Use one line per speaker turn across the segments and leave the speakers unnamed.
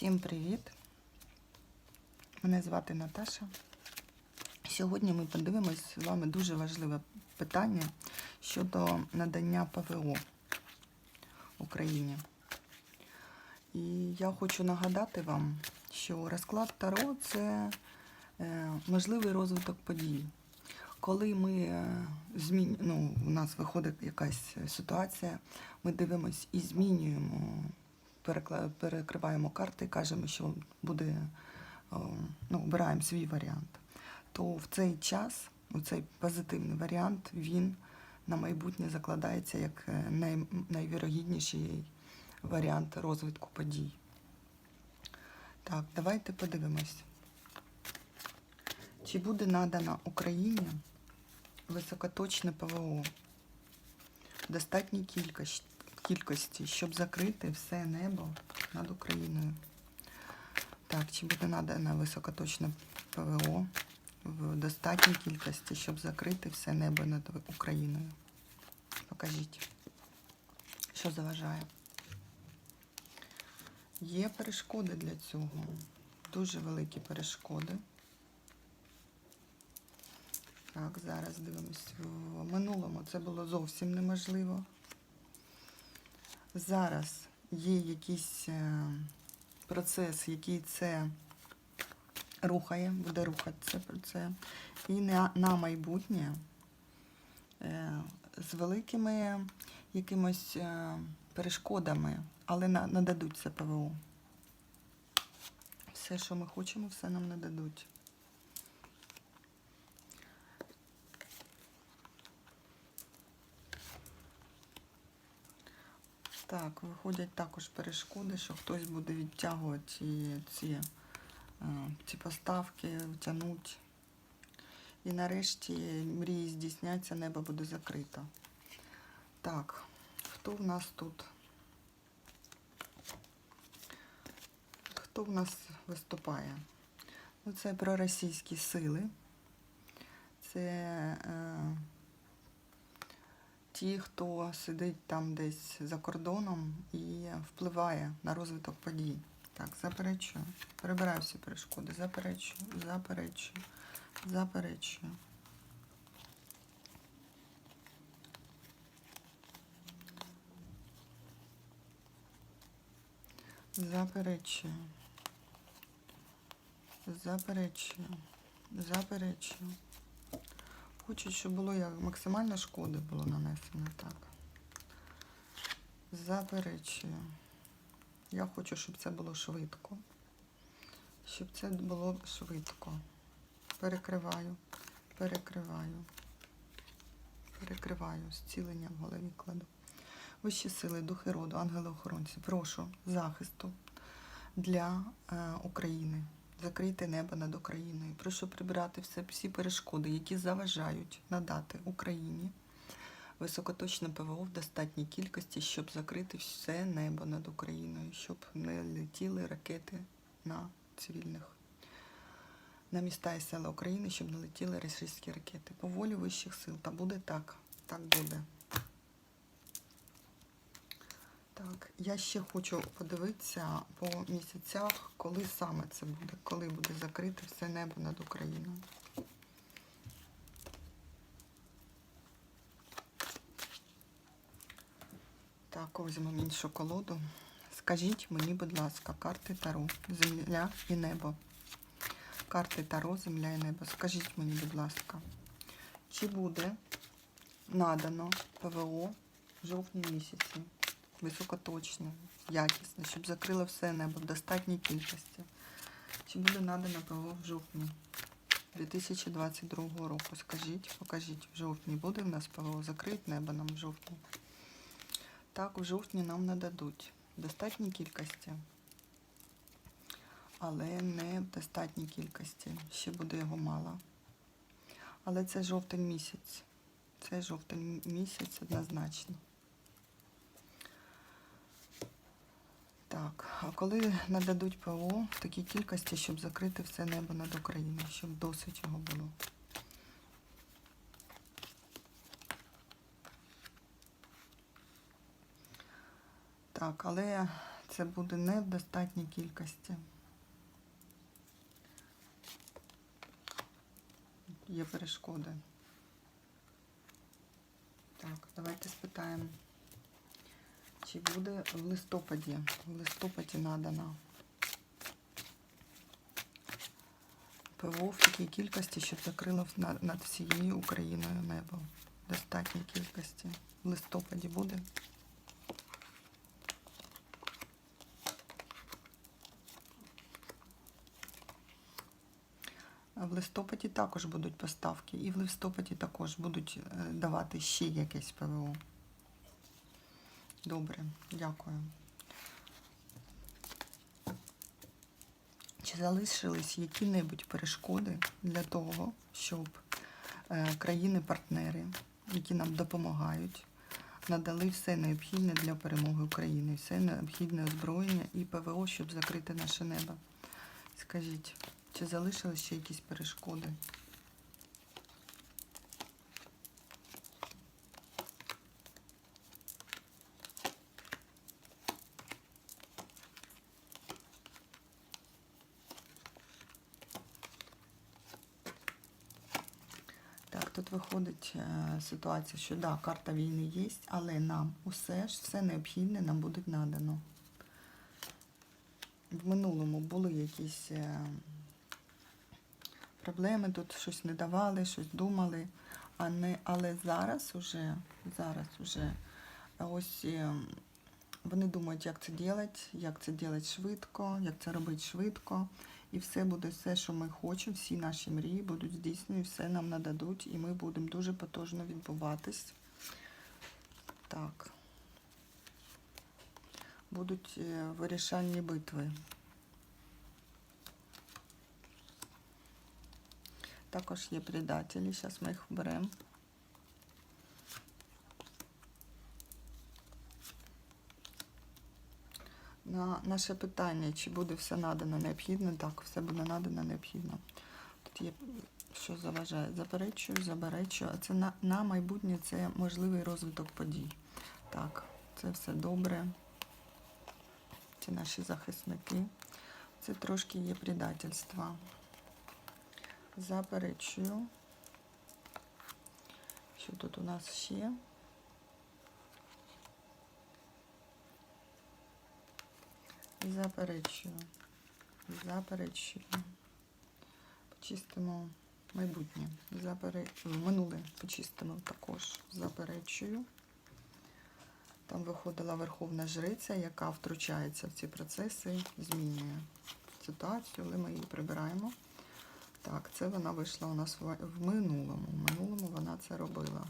Всім привіт! Мене звати Наташа. Сьогодні ми подивимось з вами дуже важливе питання щодо надання ПВО Україні. І я хочу нагадати вам, що розклад Таро це е, можливий розвиток подій. Коли ми е, змін... ну, у нас виходить якась ситуація, ми дивимось і змінюємо перекриваємо карти і кажемо, що буде, ну, обираємо свій варіант, то в цей час, у цей позитивний варіант, він на майбутнє закладається як е, най, найвірогідніший варіант розвитку подій. Так, давайте подивимось. Чи буде надано Україні високоточне ПВО достатній кількості? Кількості, щоб закрити все небо над Україною. Так, чи буде надано високоточне ПВО в достатній кількості, щоб закрити все небо над Україною? Покажіть, що заважає. Є перешкоди для цього. Дуже великі перешкоди. Так, зараз дивимось. В минулому це було зовсім неможливо зараз є якийсь е, процес, який це рухає, буде рухатися про це. І на, майбутнє е, з великими якимось е, перешкодами, але на, нададуть це ПВО. Все, що ми хочемо, все нам нададуть. Так, виходять також перешкоди, що хтось буде відтягувати ці, е, ці поставки, тягнуть. І нарешті мрії здійсняться, небо буде закрито. Так, хто в нас тут? Хто в нас виступає? Ну, це проросійські сили. Це е, ті, хто сидить там десь за кордоном і впливає на розвиток подій. Так, заперечую. Перебираю всі перешкоди. Заперечую, заперечую, заперечую. Заперечую. Заперечую. Заперечую. Хочу, щоб було як максимально шкоди було нанесено так. Заперечую. Я хочу, щоб це було швидко. Щоб це було швидко. Перекриваю, перекриваю, перекриваю, зцілення в голові кладу. Вищі сили, духи роду, ангели-охоронці, прошу захисту для е, України. Закрийте небо над Україною. Прошу прибирати все, всі перешкоди, які заважають надати Україні високоточне ПВО в достатній кількості, щоб закрити все небо над Україною, щоб не летіли ракети на цивільних, на міста і села України, щоб не летіли російські ракети. По волі вищих сил. Та буде так. Так буде. Так, я ще хочу подивитися по місяцях, коли саме це буде, коли буде закрите все небо над Україною. Так, візьмемо іншу колоду. Скажіть мені, будь ласка, карти Таро, земля і небо. Карти Таро, земля і небо. Скажіть мені, будь ласка, чи буде надано ПВО в жовтні місяці? Високоточне, якісне, щоб закрило все небо в достатній кількості. Чи буде надано ПВО в жовтні 2022 року? Скажіть, покажіть, в жовтні буде в нас ПВО? Закрить небо нам в жовтні. Так, в жовтні нам нададуть в достатній кількості, але не в достатній кількості. Ще буде його мало. Але це жовтень місяць. Це жовтень місяць однозначно. Так, а коли нададуть ПО в такій кількості, щоб закрити все небо над Україною, щоб досить його було. Так, але це буде не в достатній кількості. Є перешкоди. Так, давайте спитаємо, чи буде в листопаді. В листопаді надано ПВО в такій кількості, щоб закрило над, над всією Україною небо. Достатній кількості. В листопаді буде. В листопаді також будуть поставки, і в листопаді також будуть е, давати ще якесь ПВО. Добре, дякую. Чи залишились які-небудь перешкоди для того, щоб е, країни-партнери, які нам допомагають, надали все необхідне для перемоги України, все необхідне озброєння і ПВО, щоб закрити наше небо? Скажіть, чи залишились ще якісь перешкоди? Тут виходить е, ситуація, що да, карта війни є, але нам усе ж все необхідне нам буде надано. В минулому були якісь е, проблеми, тут щось не давали, щось думали, а не, але зараз уже, зараз уже ось е, вони думають, як це робити, як це робити швидко, як це робити швидко. І все буде все, що ми хочемо, всі наші мрії будуть здійснені, все нам нададуть, і ми будемо дуже потужно відбуватись. Так. Будуть е, вирішальні битви. Також є предателі, зараз ми їх беремо. На наше питання, чи буде все надано необхідно, так, все буде надано необхідно. Тут є, що заважає, заперечую, заперечую, а це на, на майбутнє це можливий розвиток подій. Так, це все добре. Це наші захисники. Це трошки є предательство. Заперечую. Що тут у нас ще? Заперечую. Заперечую. Почистимо майбутнє. Запере... Минуле почистимо також. Заперечую. Там виходила Верховна Жриця, яка втручається в ці процеси, змінює ситуацію, але ми її прибираємо. Так, це вона вийшла у нас в минулому. В минулому вона це робила.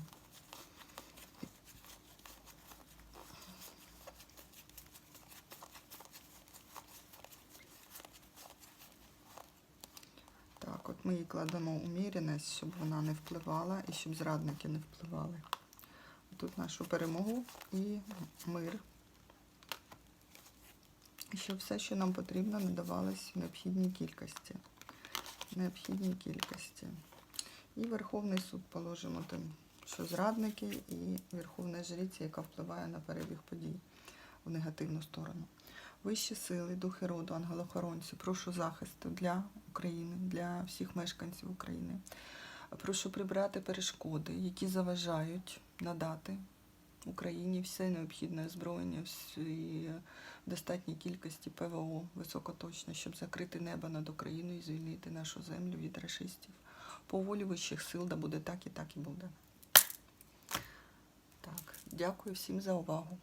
Так, от ми їй кладемо уміреність, щоб вона не впливала і щоб зрадники не впливали. Тут нашу перемогу і мир. І щоб все, що нам потрібно, надавалось в необхідній кількості. Необхідній кількості. І Верховний суд положимо тим, що зрадники, і Верховна Жриця, яка впливає на перебіг подій в негативну сторону. Вищі сили, духи роду, ангелохоронці, прошу захисту для України, для всіх мешканців України. Прошу прибрати перешкоди, які заважають надати Україні все необхідне озброєння в достатній кількості ПВО високоточно, щоб закрити небо над Україною і звільнити нашу землю від рашистів. По волі вищих сил, да буде так і так і буде. Так, дякую всім за увагу.